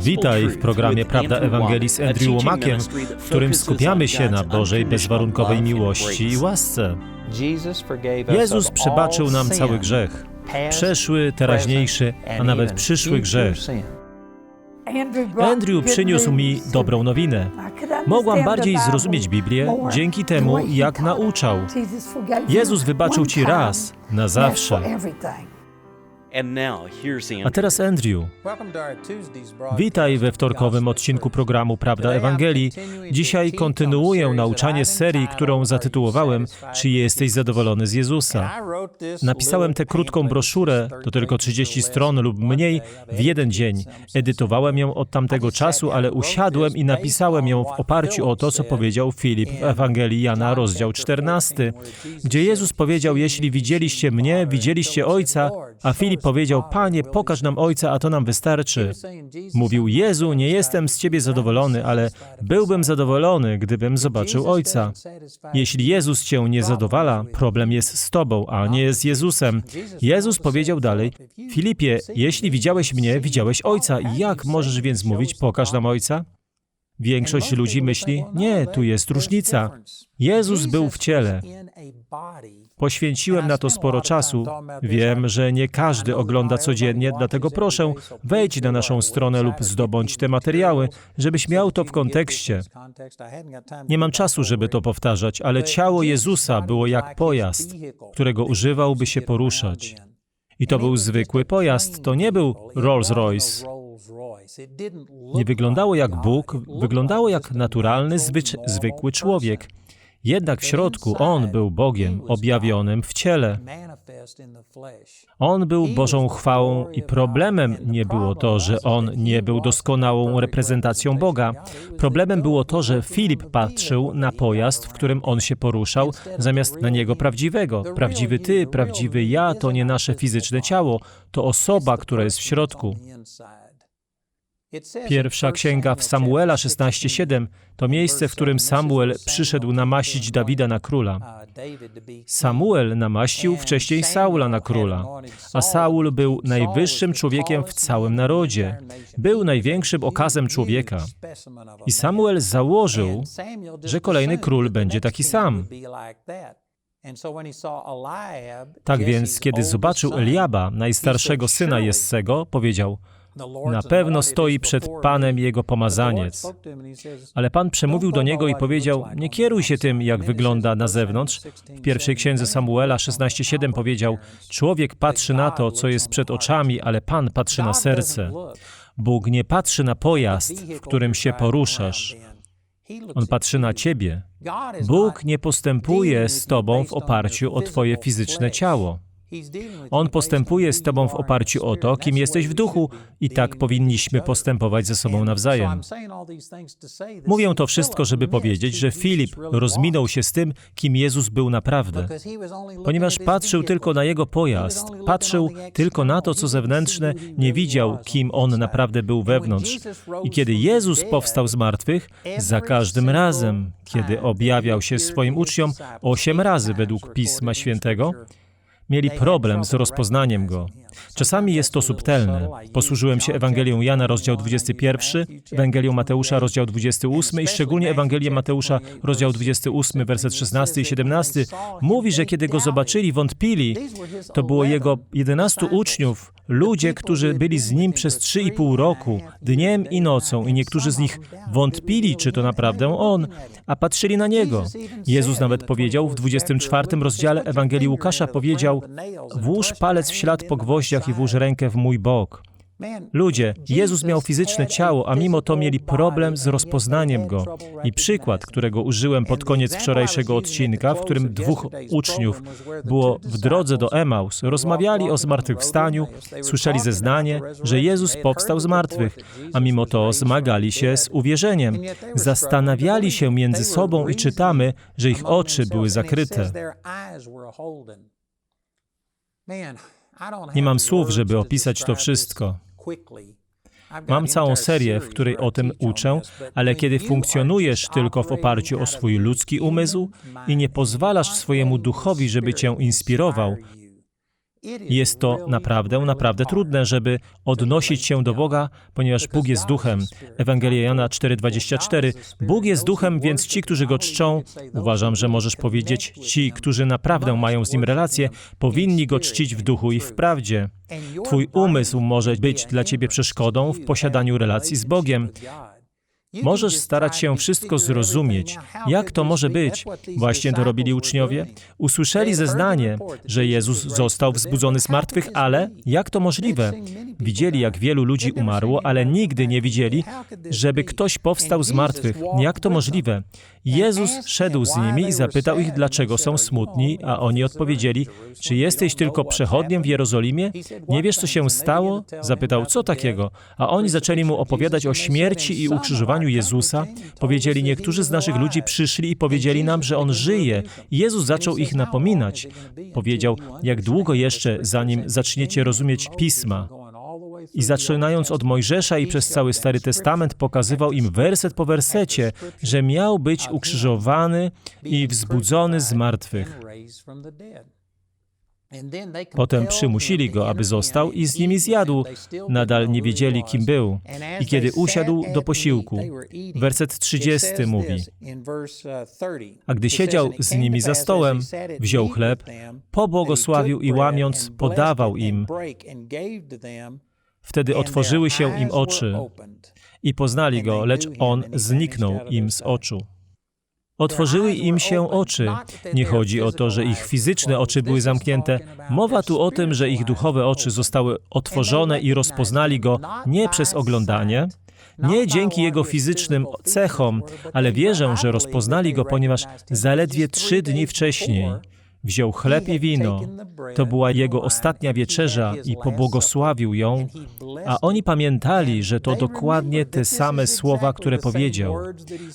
Witaj w programie Prawda Ewangelii z Andrew Łomakiem, w którym skupiamy się na Bożej bezwarunkowej miłości i łasce. Jezus przebaczył nam cały grzech, przeszły, teraźniejszy, a nawet przyszły grzech. Andrew przyniósł mi dobrą nowinę. Mogłam bardziej zrozumieć Biblię dzięki temu, jak nauczał. Jezus wybaczył ci raz, na zawsze. A teraz Andrew. Witaj we wtorkowym odcinku programu Prawda Ewangelii. Dzisiaj kontynuuję nauczanie z serii, którą zatytułowałem Czy jesteś zadowolony z Jezusa? Napisałem tę krótką broszurę, to tylko 30 stron lub mniej, w jeden dzień. Edytowałem ją od tamtego czasu, ale usiadłem i napisałem ją w oparciu o to, co powiedział Filip w Ewangelii Jana, rozdział 14, gdzie Jezus powiedział, jeśli widzieliście mnie, widzieliście Ojca, a Filip powiedział, Panie, pokaż nam Ojca, a to nam wystarczy. Mówił, Jezu, nie jestem z Ciebie zadowolony, ale byłbym zadowolony, gdybym zobaczył Ojca. Jeśli Jezus Cię nie zadowala, problem jest z Tobą, a nie z Jezusem. Jezus powiedział dalej, Filipie, jeśli widziałeś mnie, widziałeś Ojca. Jak możesz więc mówić, pokaż nam Ojca? Większość ludzi myśli, nie, tu jest różnica. Jezus był w ciele. Poświęciłem na to sporo czasu. Wiem, że nie każdy ogląda codziennie, dlatego proszę, wejdź na naszą stronę lub zdobądź te materiały, żebyś miał to w kontekście. Nie mam czasu, żeby to powtarzać, ale ciało Jezusa było jak pojazd, którego używał, by się poruszać. I to był zwykły pojazd, to nie był Rolls-Royce. Nie wyglądało jak Bóg, wyglądało jak naturalny, zwycz- zwykły człowiek. Jednak w środku On był Bogiem objawionym w ciele. On był Bożą chwałą i problemem nie było to, że On nie był doskonałą reprezentacją Boga. Problemem było to, że Filip patrzył na pojazd, w którym On się poruszał, zamiast na Niego prawdziwego. Prawdziwy Ty, prawdziwy ja to nie nasze fizyczne ciało, to osoba, która jest w środku. Pierwsza księga w Samuela 16:7 to miejsce, w którym Samuel przyszedł namaścić Dawida na króla. Samuel namaścił wcześniej Saula na króla, a Saul był najwyższym człowiekiem w całym narodzie. Był największym okazem człowieka. I Samuel założył, że kolejny król będzie taki sam. Tak więc, kiedy zobaczył Eliaba, najstarszego syna Jessego, powiedział: na pewno stoi przed Panem jego pomazaniec. Ale Pan przemówił do niego i powiedział: Nie kieruj się tym, jak wygląda na zewnątrz. W pierwszej księdze Samuela 16:7 powiedział: Człowiek patrzy na to, co jest przed oczami, ale Pan patrzy na serce. Bóg nie patrzy na pojazd, w którym się poruszasz. On patrzy na ciebie. Bóg nie postępuje z tobą w oparciu o twoje fizyczne ciało. On postępuje z Tobą w oparciu o to, kim jesteś w duchu, i tak powinniśmy postępować ze sobą nawzajem. Mówię to wszystko, żeby powiedzieć, że Filip rozminął się z tym, kim Jezus był naprawdę. Ponieważ patrzył tylko na jego pojazd, patrzył tylko na to, co zewnętrzne, nie widział, kim on naprawdę był wewnątrz. I kiedy Jezus powstał z martwych, za każdym razem, kiedy objawiał się swoim uczniom, osiem razy według Pisma Świętego, mieli problem z rozpoznaniem go. Czasami jest to subtelne. Posłużyłem się Ewangelią Jana, rozdział 21, Ewangelią Mateusza, rozdział 28 i szczególnie Ewangelię Mateusza, rozdział 28, werset 16 i 17. Mówi, że kiedy go zobaczyli, wątpili. To było jego 11 uczniów, ludzie, którzy byli z nim przez 3,5 roku, dniem i nocą, i niektórzy z nich wątpili, czy to naprawdę on, a patrzyli na niego. Jezus nawet powiedział w 24 rozdziale Ewangelii Łukasza, powiedział, włóż palec w ślad po gwoździach i włóż rękę w mój bok. Ludzie, Jezus miał fizyczne ciało, a mimo to mieli problem z rozpoznaniem go. I przykład, którego użyłem pod koniec wczorajszego odcinka, w którym dwóch uczniów było w drodze do Emaus, rozmawiali o zmartwychwstaniu, słyszeli zeznanie, że Jezus powstał z martwych, a mimo to zmagali się z uwierzeniem. Zastanawiali się między sobą i czytamy, że ich oczy były zakryte. Nie mam słów, żeby opisać to wszystko. Mam całą serię, w której o tym uczę, ale kiedy funkcjonujesz tylko w oparciu o swój ludzki umysł i nie pozwalasz swojemu duchowi, żeby cię inspirował, Jest to naprawdę, naprawdę trudne, żeby odnosić się do Boga, ponieważ Bóg jest duchem. Ewangelia Jana 4:24. Bóg jest duchem, więc ci, którzy go czczą, uważam, że możesz powiedzieć, ci, którzy naprawdę mają z nim relację, powinni go czcić w duchu i w prawdzie. Twój umysł może być dla ciebie przeszkodą w posiadaniu relacji z Bogiem. Możesz starać się wszystko zrozumieć. Jak to może być? Właśnie to robili uczniowie. Usłyszeli zeznanie, że Jezus został wzbudzony z martwych, ale jak to możliwe? Widzieli, jak wielu ludzi umarło, ale nigdy nie widzieli, żeby ktoś powstał z martwych. Jak to możliwe? Jezus szedł z nimi i zapytał ich, dlaczego są smutni, a oni odpowiedzieli, czy jesteś tylko przechodniem w Jerozolimie? Nie wiesz, co się stało? Zapytał, co takiego? A oni zaczęli mu opowiadać o śmierci i ukrzyżowaniu Jezusa. Powiedzieli, niektórzy z naszych ludzi przyszli i powiedzieli nam, że On żyje. Jezus zaczął ich napominać. Powiedział, jak długo jeszcze, zanim zaczniecie rozumieć Pisma. I zaczynając od Mojżesza i przez cały Stary Testament pokazywał im werset po wersecie, że miał być ukrzyżowany i wzbudzony z martwych. Potem przymusili go, aby został i z nimi zjadł. Nadal nie wiedzieli, kim był. I kiedy usiadł do posiłku, werset 30 mówi, a gdy siedział z nimi za stołem, wziął chleb, pobłogosławił i łamiąc, podawał im. Wtedy otworzyły się im oczy i poznali go, lecz on zniknął im z oczu. Otworzyły im się oczy. Nie chodzi o to, że ich fizyczne oczy były zamknięte. Mowa tu o tym, że ich duchowe oczy zostały otworzone i rozpoznali go nie przez oglądanie, nie dzięki jego fizycznym cechom, ale wierzę, że rozpoznali go, ponieważ zaledwie trzy dni wcześniej Wziął chleb i wino. To była jego ostatnia wieczerza i pobłogosławił ją, a oni pamiętali, że to dokładnie te same słowa, które powiedział.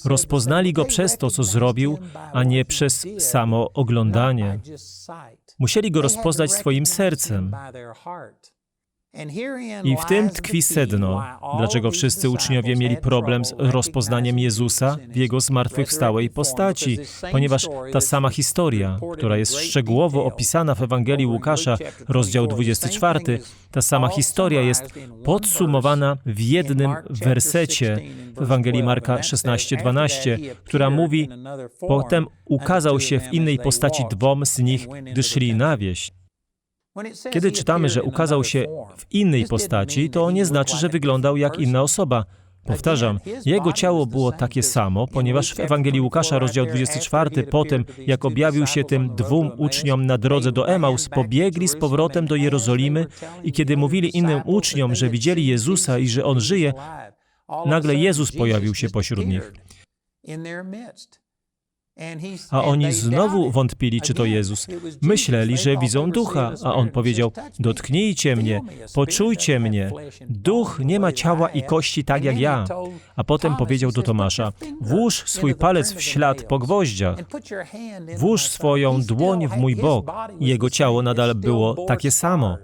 Rozpoznali go przez to, co zrobił, a nie przez samo oglądanie. Musieli go rozpoznać swoim sercem. I w tym tkwi sedno, dlaczego wszyscy uczniowie mieli problem z rozpoznaniem Jezusa w Jego zmartwychwstałej postaci, ponieważ ta sama historia, która jest szczegółowo opisana w Ewangelii Łukasza, rozdział 24, ta sama historia jest podsumowana w jednym wersecie w Ewangelii Marka 16:12, która mówi: Potem ukazał się w innej postaci dwom z nich, gdy szli na wieś. Kiedy czytamy, że ukazał się w innej postaci, to nie znaczy, że wyglądał jak inna osoba. Powtarzam, jego ciało było takie samo, ponieważ w Ewangelii Łukasza, rozdział 24, po tym, jak objawił się tym dwóm uczniom na drodze do Emaus, pobiegli z powrotem do Jerozolimy i kiedy mówili innym uczniom, że widzieli Jezusa i że On żyje, nagle Jezus pojawił się pośród nich. A oni znowu wątpili, czy to Jezus. Myśleli, że widzą ducha, a on powiedział: Dotknijcie mnie, poczujcie mnie. Duch nie ma ciała i kości tak jak ja. A potem powiedział do Tomasza: Włóż swój palec w ślad po gwoździach. Włóż swoją dłoń w mój bok. Jego ciało nadal było takie samo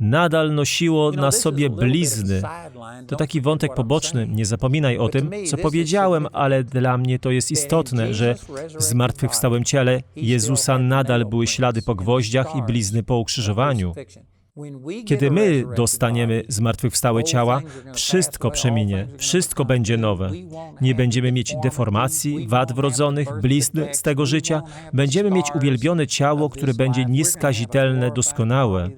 nadal nosiło na sobie blizny. To taki wątek poboczny, nie zapominaj o tym, co powiedziałem, ale dla mnie to jest istotne, że w zmartwychwstałym ciele Jezusa nadal były ślady po gwoździach i blizny po ukrzyżowaniu. Kiedy my dostaniemy zmartwychwstałe ciała, wszystko przeminie, wszystko będzie nowe. Nie będziemy mieć deformacji, wad wrodzonych, blizn z tego życia. Będziemy mieć uwielbione ciało, które będzie nieskazitelne, doskonałe.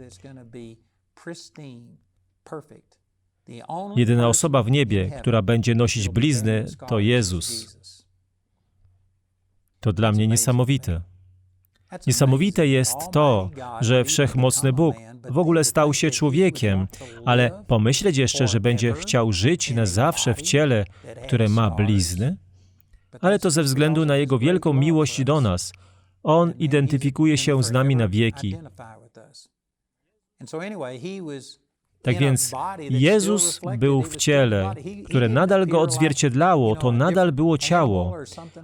Jedyna osoba w niebie, która będzie nosić blizny, to Jezus. To dla mnie niesamowite. Niesamowite jest to, że wszechmocny Bóg w ogóle stał się człowiekiem, ale pomyśleć jeszcze, że będzie chciał żyć na zawsze w ciele, które ma blizny? Ale to ze względu na Jego wielką miłość do nas. On identyfikuje się z nami na wieki. Tak więc Jezus był w ciele, które nadal go odzwierciedlało, to nadal było ciało.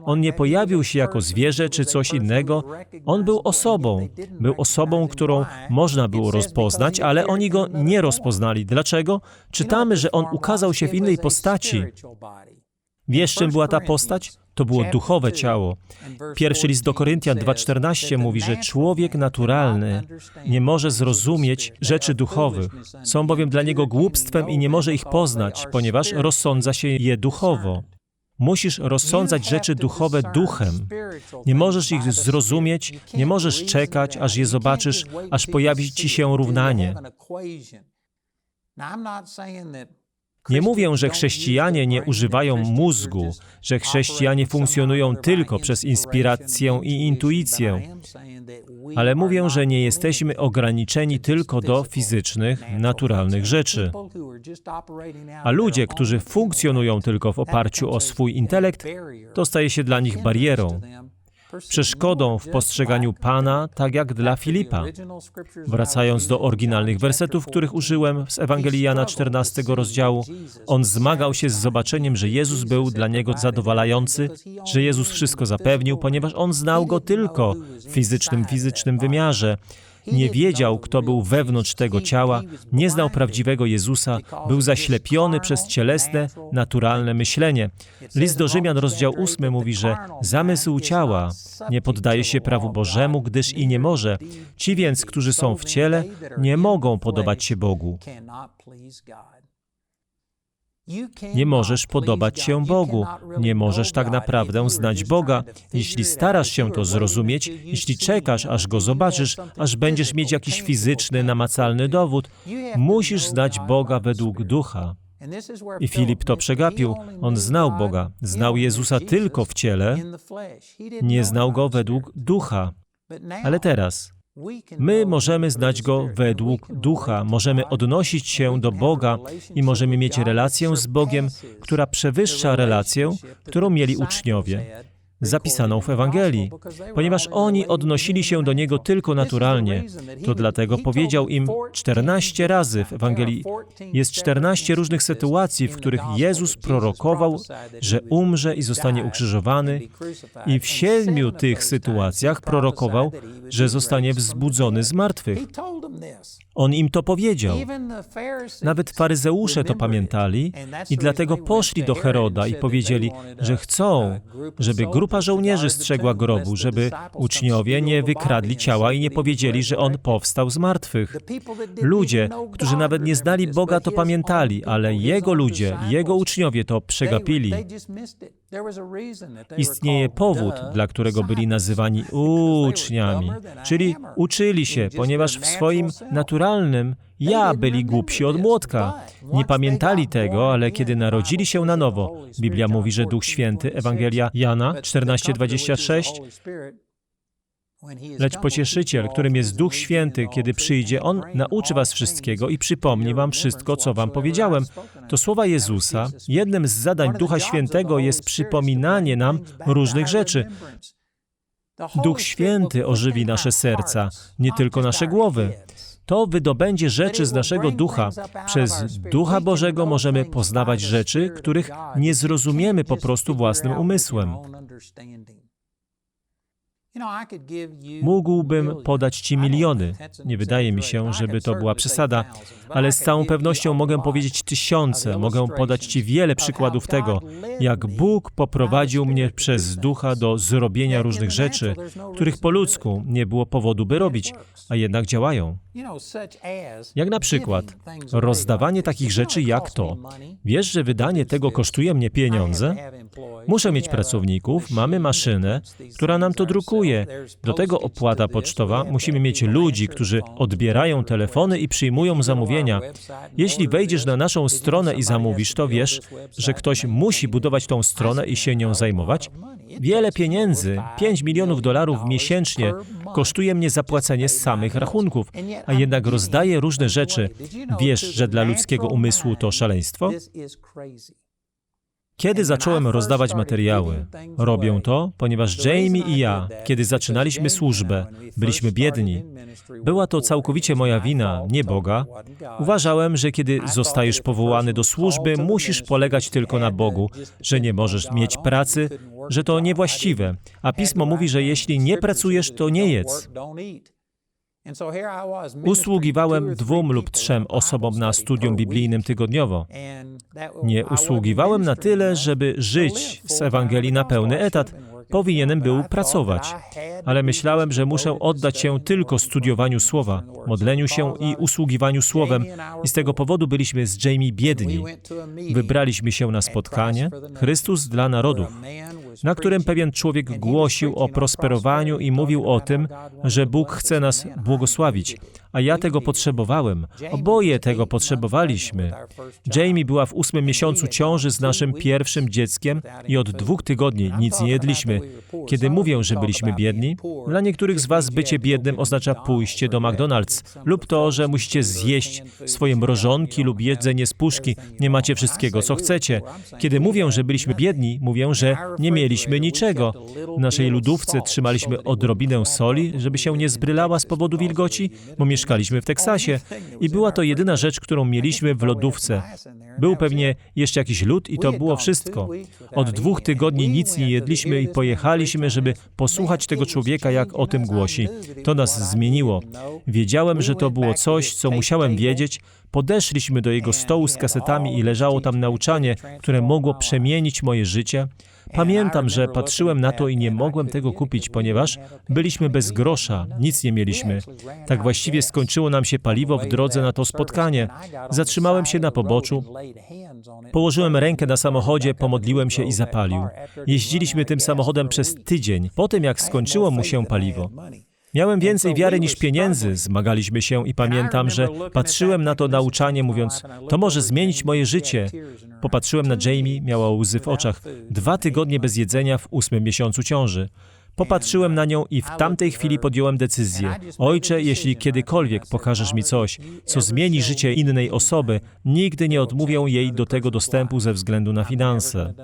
On nie pojawił się jako zwierzę czy coś innego. On był osobą. Był osobą, którą można było rozpoznać, ale oni go nie rozpoznali. Dlaczego? Czytamy, że on ukazał się w innej postaci. Wiesz, czym była ta postać? To było duchowe ciało. Pierwszy list do Koryntian 2,14 mówi, że człowiek naturalny nie może zrozumieć rzeczy duchowych. Są bowiem dla niego głupstwem i nie może ich poznać, ponieważ rozsądza się je duchowo. Musisz rozsądzać rzeczy duchowe duchem. Nie możesz ich zrozumieć, nie możesz czekać, aż je zobaczysz, aż pojawi ci się równanie. Nie mówię, że chrześcijanie nie używają mózgu, że chrześcijanie funkcjonują tylko przez inspirację i intuicję, ale mówię, że nie jesteśmy ograniczeni tylko do fizycznych, naturalnych rzeczy. A ludzie, którzy funkcjonują tylko w oparciu o swój intelekt, to staje się dla nich barierą przeszkodą w postrzeganiu Pana, tak jak dla Filipa. Wracając do oryginalnych wersetów, których użyłem z Ewangelii Jana 14 rozdziału, on zmagał się z zobaczeniem, że Jezus był dla niego zadowalający, że Jezus wszystko zapewnił, ponieważ on znał go tylko w fizycznym, fizycznym wymiarze. Nie wiedział, kto był wewnątrz tego ciała, nie znał prawdziwego Jezusa, był zaślepiony przez cielesne, naturalne myślenie. List do Rzymian, rozdział 8 mówi, że zamysł ciała nie poddaje się prawu Bożemu, gdyż i nie może. Ci więc, którzy są w ciele, nie mogą podobać się Bogu. Nie możesz podobać się Bogu, nie możesz tak naprawdę znać Boga. Jeśli starasz się to zrozumieć, jeśli czekasz, aż Go zobaczysz, aż będziesz mieć jakiś fizyczny, namacalny dowód, musisz znać Boga według ducha. I Filip to przegapił. On znał Boga, znał Jezusa tylko w ciele, nie znał Go według ducha. Ale teraz My możemy znać Go według ducha, możemy odnosić się do Boga i możemy mieć relację z Bogiem, która przewyższa relację, którą mieli uczniowie zapisaną w Ewangelii, ponieważ oni odnosili się do Niego tylko naturalnie. To dlatego powiedział im 14 razy w Ewangelii. Jest 14 różnych sytuacji, w których Jezus prorokował, że umrze i zostanie ukrzyżowany, i w siedmiu tych sytuacjach prorokował, że zostanie wzbudzony z martwych. On im to powiedział. Nawet faryzeusze to pamiętali i dlatego poszli do Heroda i powiedzieli, że chcą, żeby grupa żołnierzy strzegła grobu, żeby uczniowie nie wykradli ciała i nie powiedzieli, że on powstał z martwych. Ludzie, którzy nawet nie znali Boga, to pamiętali, ale Jego ludzie, Jego uczniowie to przegapili. Istnieje powód, dla którego byli nazywani uczniami, czyli uczyli się, ponieważ w swoim naturalnym ja byli głupsi od młotka. Nie pamiętali tego, ale kiedy narodzili się na nowo, Biblia mówi, że Duch Święty, Ewangelia Jana 14:26, Lecz pocieszyciel, którym jest Duch Święty, kiedy przyjdzie, On nauczy was wszystkiego i przypomni wam wszystko, co wam powiedziałem. To słowa Jezusa. Jednym z zadań Ducha Świętego jest przypominanie nam różnych rzeczy. Duch Święty ożywi nasze serca, nie tylko nasze głowy. To wydobędzie rzeczy z naszego ducha. Przez Ducha Bożego możemy poznawać rzeczy, których nie zrozumiemy po prostu własnym umysłem. Mógłbym podać Ci miliony. Nie wydaje mi się, żeby to była przesada, ale z całą pewnością mogę powiedzieć tysiące, mogę podać Ci wiele przykładów tego, jak Bóg poprowadził mnie przez ducha do zrobienia różnych rzeczy, których po ludzku nie było powodu, by robić, a jednak działają. Jak na przykład rozdawanie takich rzeczy jak to. Wiesz, że wydanie tego kosztuje mnie pieniądze? Muszę mieć pracowników, mamy maszynę, która nam to drukuje. Do tego opłata pocztowa, musimy mieć ludzi, którzy odbierają telefony i przyjmują zamówienia. Jeśli wejdziesz na naszą stronę i zamówisz, to wiesz, że ktoś musi budować tą stronę i się nią zajmować. Wiele pieniędzy, 5 milionów dolarów miesięcznie, kosztuje mnie zapłacenie samych rachunków, a jednak rozdaję różne rzeczy. Wiesz, że dla ludzkiego umysłu to szaleństwo? Kiedy zacząłem rozdawać materiały? Robię to, ponieważ Jamie i ja, kiedy zaczynaliśmy służbę, byliśmy biedni. Była to całkowicie moja wina, nie Boga. Uważałem, że kiedy zostajesz powołany do służby, musisz polegać tylko na Bogu, że nie możesz mieć pracy, że to niewłaściwe. A pismo mówi, że jeśli nie pracujesz, to nie jedz. Usługiwałem dwóm lub trzem osobom na studium biblijnym tygodniowo. Nie usługiwałem na tyle, żeby żyć z Ewangelii na pełny etat. Powinienem był pracować, ale myślałem, że muszę oddać się tylko studiowaniu słowa, modleniu się i usługiwaniu słowem, i z tego powodu byliśmy z Jamie biedni. Wybraliśmy się na spotkanie. Chrystus dla narodów, na którym pewien człowiek głosił o prosperowaniu i mówił o tym, że Bóg chce nas błogosławić, a ja tego potrzebowałem. Oboje tego potrzebowaliśmy. Jamie była w ósmym miesiącu ciąży z naszym pierwszym dzieckiem i od dwóch tygodni nic nie jedliśmy. Kiedy mówię, że byliśmy biedni, dla niektórych z Was bycie biednym oznacza pójście do McDonald's lub to, że musicie zjeść swoje mrożonki lub jedzenie z puszki. Nie macie wszystkiego, co chcecie. Kiedy mówię, że byliśmy biedni, mówię, że nie mieliśmy niczego. W naszej lodówce trzymaliśmy odrobinę soli, żeby się nie zbrylała z powodu wilgoci, bo mieszkaliśmy w Teksasie i była to jedyna rzecz, którą mieliśmy w lodówce. Był pewnie jeszcze jakiś lód i to było wszystko. Od dwóch tygodni nic nie jedliśmy i pojechaliśmy, żeby posłuchać tego człowieka, jak o tym głosi. To nas zmieniło. Wiedziałem, że to było coś, co musiałem wiedzieć. Podeszliśmy do jego stołu z kasetami i leżało tam nauczanie, które mogło przemienić moje życie. Pamiętam, że patrzyłem na to i nie mogłem tego kupić, ponieważ byliśmy bez grosza, nic nie mieliśmy. Tak właściwie skończyło nam się paliwo w drodze na to spotkanie. Zatrzymałem się na poboczu, położyłem rękę na samochodzie, pomodliłem się i zapalił. Jeździliśmy tym samochodem przez tydzień, po tym jak skończyło mu się paliwo. Miałem więcej wiary niż pieniędzy, zmagaliśmy się i pamiętam, że patrzyłem na to nauczanie, mówiąc, to może zmienić moje życie. Popatrzyłem na Jamie, miała łzy w oczach, dwa tygodnie bez jedzenia w ósmym miesiącu ciąży. Popatrzyłem na nią i w tamtej chwili podjąłem decyzję. Ojcze, jeśli kiedykolwiek pokażesz mi coś, co zmieni życie innej osoby, nigdy nie odmówię jej do tego dostępu ze względu na finanse.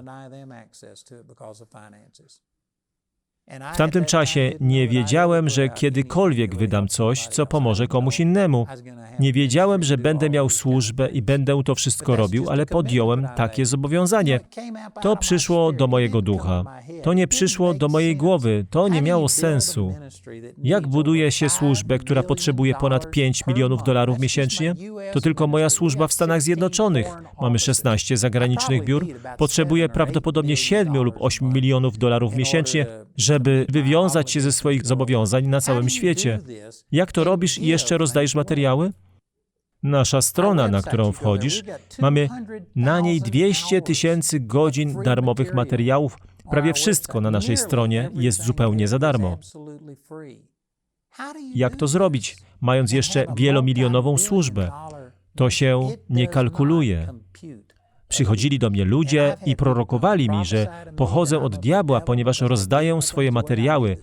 W tamtym czasie nie wiedziałem, że kiedykolwiek wydam coś, co pomoże komuś innemu. Nie wiedziałem, że będę miał służbę i będę to wszystko robił, ale podjąłem takie zobowiązanie. To przyszło do mojego ducha. To nie przyszło do mojej głowy. To nie miało sensu. Jak buduje się służbę, która potrzebuje ponad 5 milionów dolarów miesięcznie? To tylko moja służba w Stanach Zjednoczonych. Mamy 16 zagranicznych biur. Potrzebuję prawdopodobnie 7 lub 8 milionów dolarów miesięcznie, żeby wywiązać się ze swoich zobowiązań na całym świecie. Jak to robisz i jeszcze rozdajesz materiały? Nasza strona, na którą wchodzisz, mamy na niej 200 tysięcy godzin darmowych materiałów. Prawie wszystko na naszej stronie jest zupełnie za darmo. Jak to zrobić, mając jeszcze wielomilionową służbę? To się nie kalkuluje. Przychodzili do mnie ludzie i prorokowali mi, że pochodzę od diabła, ponieważ rozdaję swoje materiały,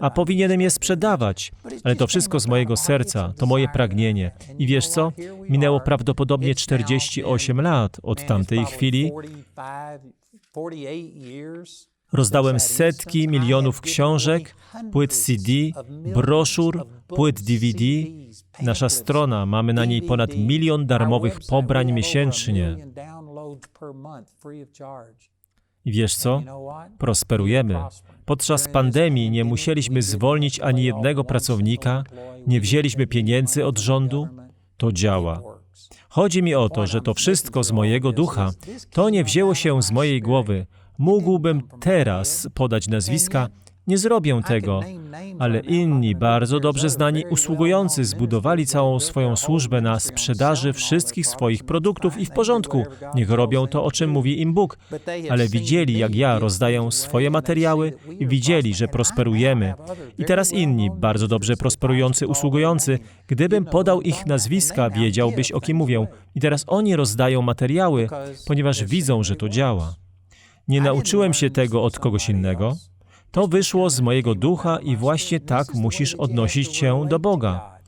a powinienem je sprzedawać. Ale to wszystko z mojego serca, to moje pragnienie. I wiesz co? Minęło prawdopodobnie 48 lat od tamtej chwili. Rozdałem setki milionów książek, płyt CD, broszur, płyt DVD. Nasza strona, mamy na niej ponad milion darmowych pobrań miesięcznie. I wiesz co? Prosperujemy. Podczas pandemii nie musieliśmy zwolnić ani jednego pracownika, nie wzięliśmy pieniędzy od rządu. To działa. Chodzi mi o to, że to wszystko z mojego ducha. To nie wzięło się z mojej głowy. Mógłbym teraz podać nazwiska, nie zrobię tego, ale inni, bardzo dobrze znani usługujący, zbudowali całą swoją służbę na sprzedaży wszystkich swoich produktów i w porządku, niech robią to, o czym mówi im Bóg. Ale widzieli, jak ja rozdaję swoje materiały i widzieli, że prosperujemy. I teraz inni, bardzo dobrze prosperujący usługujący, gdybym podał ich nazwiska, wiedziałbyś, o kim mówię. I teraz oni rozdają materiały, ponieważ widzą, że to działa. Nie nauczyłem się tego od kogoś innego. To wyszło z mojego ducha i właśnie tak musisz odnosić się do Boga.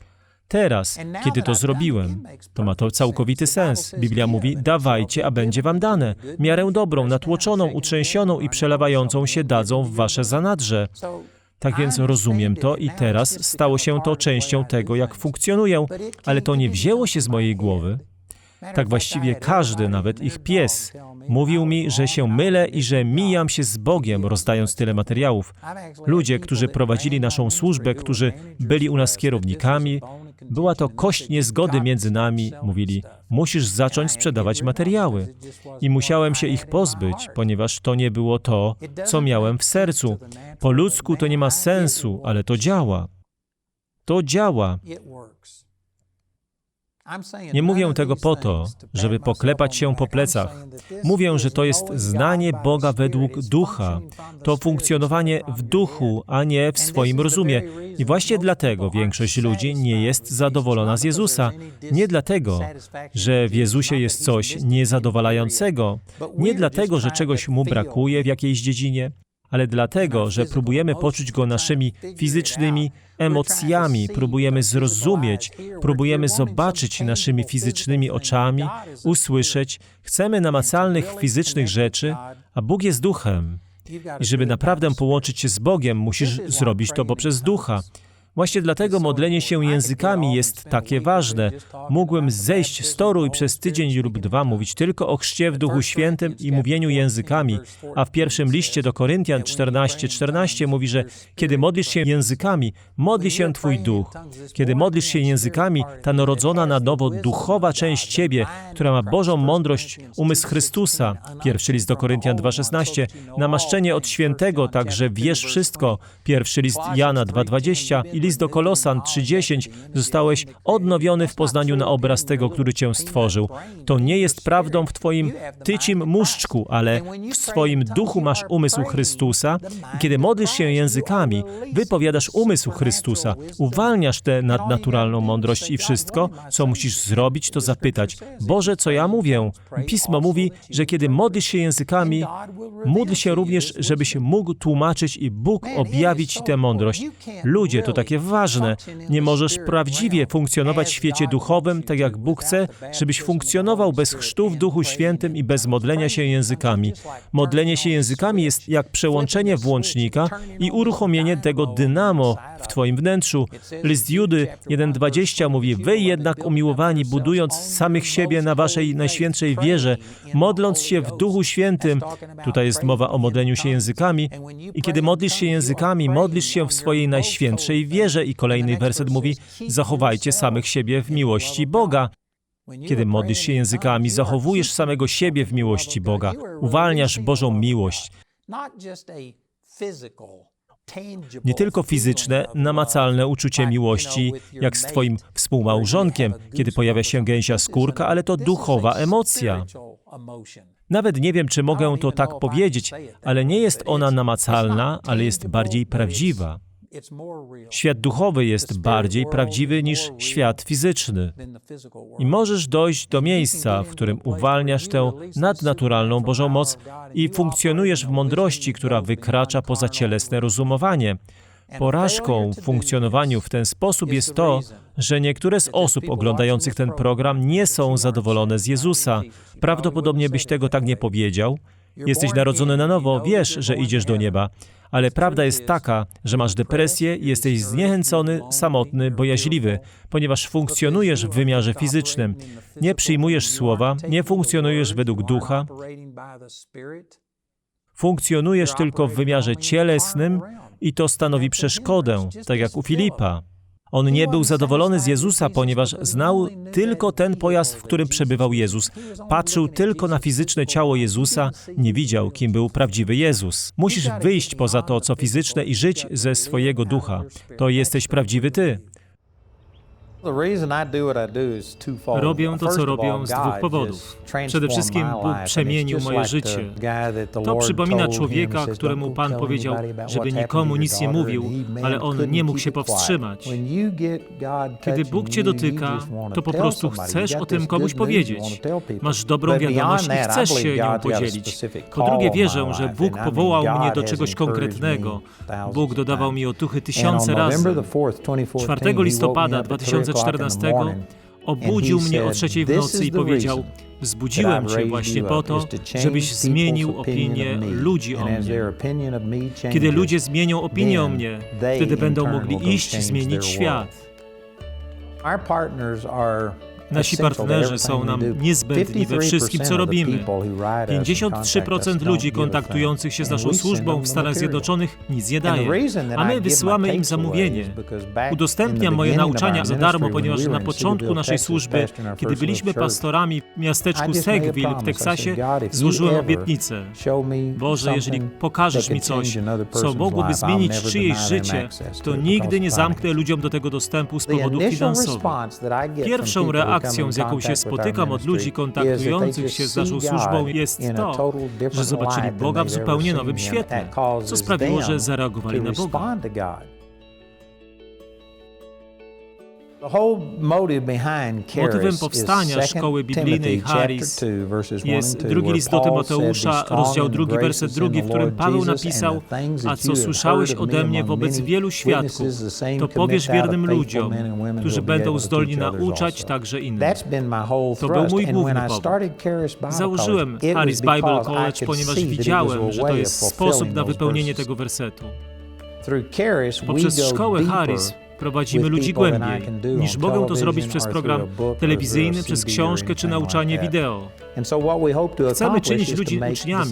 Teraz, kiedy to zrobiłem, to ma to całkowity sens. Biblia mówi: dawajcie, a będzie wam dane. Miarę dobrą, natłoczoną, utrzęsioną i przelewającą się dadzą w wasze zanadrze. Tak więc rozumiem to i teraz stało się to częścią tego, jak funkcjonuję, ale to nie wzięło się z mojej głowy. Tak właściwie każdy, nawet ich pies, mówił mi, że się mylę i że mijam się z Bogiem, rozdając tyle materiałów. Ludzie, którzy prowadzili naszą służbę, którzy byli u nas kierownikami, Była to kość niezgody między nami. Mówili, musisz zacząć sprzedawać materiały. I musiałem się ich pozbyć, ponieważ to nie było to, co miałem w sercu. Po ludzku to nie ma sensu, ale to działa. To działa. Nie mówię tego po to, żeby poklepać się po plecach. Mówię, że to jest znanie Boga według ducha. To funkcjonowanie w duchu, a nie w swoim rozumie. I właśnie dlatego większość ludzi nie jest zadowolona z Jezusa. Nie dlatego, że w Jezusie jest coś niezadowalającego, nie dlatego, że czegoś mu brakuje w jakiejś dziedzinie, ale dlatego, że próbujemy poczuć go naszymi fizycznymi emocjami, próbujemy zrozumieć, próbujemy zobaczyć naszymi fizycznymi oczami, usłyszeć. Chcemy namacalnych fizycznych rzeczy, a Bóg jest duchem. I żeby naprawdę połączyć się z Bogiem, musisz zrobić to poprzez ducha. Właśnie dlatego modlenie się językami jest takie ważne. Mógłbym zejść z toru i przez tydzień lub dwa mówić tylko o chrzcie w Duchu Świętym i mówieniu językami, a w pierwszym liście do Koryntian 14:14 14 mówi, że kiedy modlisz się językami, modli się Twój duch. Kiedy modlisz się językami, ta narodzona na nowo duchowa część Ciebie, która ma Bożą mądrość, umysł Chrystusa, pierwszy list do Koryntian 2:16, namaszczenie od świętego, tak że wiesz wszystko, pierwszy list Jana 2:20 i list do Kolosan 3:10 zostałeś odnowiony w poznaniu na obraz tego, który cię stworzył. To nie jest prawdą w twoim tycim muszczku, ale w swoim duchu masz umysł Chrystusa i kiedy modlisz się językami, wypowiadasz umysł Chrystusa, uwalniasz tę nadnaturalną mądrość i wszystko, co musisz zrobić, to zapytać, Boże, co ja mówię? Pismo mówi, że kiedy modlisz się językami, módl się również, żebyś mógł tłumaczyć i Bóg objawić tę mądrość. Ludzie, to takie ważne. Nie możesz prawdziwie funkcjonować w świecie duchowym, tak jak Bóg chce, żebyś funkcjonował bez chrztu w Duchu Świętym i bez modlenia się językami. Modlenie się językami jest jak przełączenie włącznika i uruchomienie tego dynamo w Twoim wnętrzu. List Judy 1,20 mówi, Wy jednak umiłowani, budując samych siebie na Waszej najświętszej wierze, modląc się w Duchu Świętym, tutaj jest mowa o modleniu się językami, i kiedy modlisz się językami, modlisz się w swojej najświętszej wierze i kolejny werset mówi, zachowajcie samych siebie w miłości Boga. Kiedy modlisz się językami, zachowujesz samego siebie w miłości Boga, uwalniasz Bożą miłość. Nie tylko fizyczne, namacalne uczucie miłości, jak z Twoim współmałżonkiem, kiedy pojawia się gęsia skórka, ale to duchowa emocja. Nawet nie wiem, czy mogę to tak powiedzieć, ale nie jest ona namacalna, ale jest bardziej prawdziwa. Świat duchowy jest bardziej prawdziwy niż świat fizyczny. I możesz dojść do miejsca, w którym uwalniasz tę nadnaturalną Bożą moc i funkcjonujesz w mądrości, która wykracza poza cielesne rozumowanie. Porażką w funkcjonowaniu w ten sposób jest to, że niektóre z osób oglądających ten program nie są zadowolone z Jezusa. Prawdopodobnie byś tego tak nie powiedział. Jesteś narodzony na nowo, wiesz, że idziesz do nieba. Ale prawda jest taka, że masz depresję jesteś zniechęcony, samotny, bojaźliwy, ponieważ funkcjonujesz w wymiarze fizycznym. Nie przyjmujesz słowa, nie funkcjonujesz według ducha, funkcjonujesz tylko w wymiarze cielesnym i to stanowi przeszkodę, tak jak u Filipa. On nie był zadowolony z Jezusa, ponieważ znał tylko ten pojazd, w którym przebywał Jezus. Patrzył tylko na fizyczne ciało Jezusa, nie widział, kim był prawdziwy Jezus. Musisz wyjść poza to, co fizyczne i żyć ze swojego ducha. To jesteś prawdziwy Ty. Robię to, co robię z dwóch powodów. Przede wszystkim Bóg przemienił moje życie. To przypomina człowieka, któremu Pan powiedział, żeby nikomu nic nie mówił, ale on nie mógł się powstrzymać. Kiedy Bóg cię dotyka, to po prostu chcesz o tym komuś powiedzieć. Masz dobrą wiadomość i chcesz się nią podzielić. Po drugie, wierzę, że Bóg powołał mnie do czegoś konkretnego. Bóg dodawał mi otuchy tysiące razy. 4 listopada 2014 obudził mnie o trzeciej w nocy i powiedział: Wzbudziłem Cię właśnie po to, żebyś zmienił opinię ludzi o mnie. Kiedy ludzie zmienią opinię o mnie, wtedy będą mogli iść zmienić świat. Nasi partnerzy są nam niezbędni we wszystkim, co robimy. 53% ludzi kontaktujących się z naszą służbą w Stanach Zjednoczonych nic nie daje, a my wysyłamy im zamówienie. Udostępniam moje nauczania za darmo, ponieważ na początku naszej służby, kiedy byliśmy pastorami w miasteczku Sackville w Teksasie, złożyłem obietnicę. Boże, jeżeli pokażesz mi coś, co mogłoby zmienić czyjeś życie, to nigdy nie zamknę ludziom do tego dostępu z powodów finansowych. Pierwszą reakcją, z jaką się spotykam od ludzi kontaktujących się z naszą służbą, jest to, że zobaczyli Boga w zupełnie nowym świetle, co sprawiło, że zareagowali na Boga. Motywem powstania szkoły biblijnej Harris jest drugi list do Tymoteusza, rozdział drugi, werset drugi, w którym Paweł napisał A co słyszałeś ode mnie wobec wielu świadków, to powiesz wiernym ludziom, którzy będą zdolni nauczać także innych. To był mój główny powód. Założyłem Harris Bible College, ponieważ widziałem, że to jest sposób na wypełnienie tego wersetu. Poprzez szkołę Harris prowadzimy ludzi głębiej, niż mogę to zrobić przez program telewizyjny, przez książkę czy nauczanie wideo. Chcemy czynić ludzi uczniami.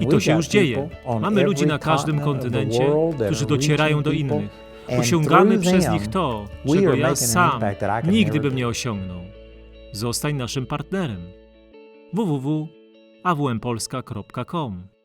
I to się już dzieje. Mamy ludzi na każdym kontynencie, którzy docierają do innych. Osiągamy przez nich to, czego ja sam nigdy bym nie osiągnął. Zostań naszym partnerem. www.awmpolska.com